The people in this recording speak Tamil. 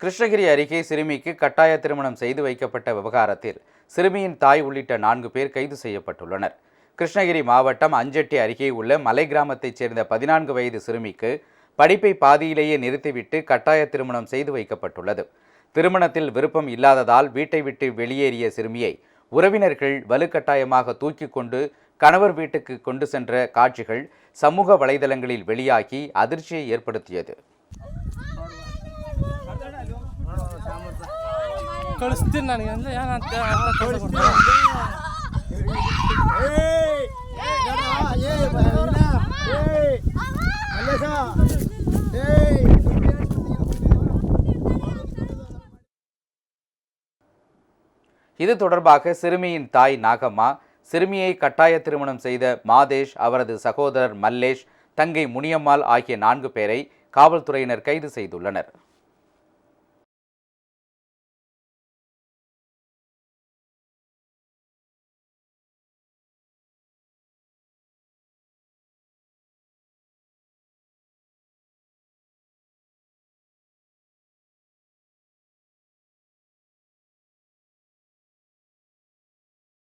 கிருஷ்ணகிரி அருகே சிறுமிக்கு கட்டாய திருமணம் செய்து வைக்கப்பட்ட விவகாரத்தில் சிறுமியின் தாய் உள்ளிட்ட நான்கு பேர் கைது செய்யப்பட்டுள்ளனர். கிருஷ்ணகிரி மாவட்டம் அஞ்செட்டி அருகே உள்ள மலை கிராமத்தைச் சேர்ந்த பதினான்கு வயது சிறுமிக்கு படிப்பை பாதியிலேயே நிறுத்திவிட்டு கட்டாய திருமணம் செய்து வைக்கப்பட்டுள்ளது. திருமணத்தில் விருப்பம் இல்லாததால் வீட்டை விட்டு வெளியேறிய சிறுமியை உறவினர்கள் வலுக்கட்டாயமாக தூக்கி கொண்டு கணவர் வீட்டுக்கு கொண்டு சென்ற காட்சிகள் சமூக வலைதளங்களில் வெளியாகி அதிர்ச்சியை ஏற்படுத்தியது. ಕಳಿಸ್ತೀನಿ ನನಗೆ ಅಂದ್ರೆ ಏನಂತ ಅಂತ ಕಳ್ಸ್ಕೊಡ್ತೀನಿ. ಏಯ್ ಏ ಬೈನಾ ಏಯ್ ಮಲ್ಲೇಶ ಏಯ್ இது தொடர்பாக சிறுமியின் தாய் நாகம்மா சிறுமியை கட்டாய திருமணம் செய்த மாதேஷ் அவரது சகோதரர் மல்லேஷ் தங்கை முனியம்மாள் ஆகிய நான்கு பேரை காவல்துறையினர் கைது செய்துள்ளனர்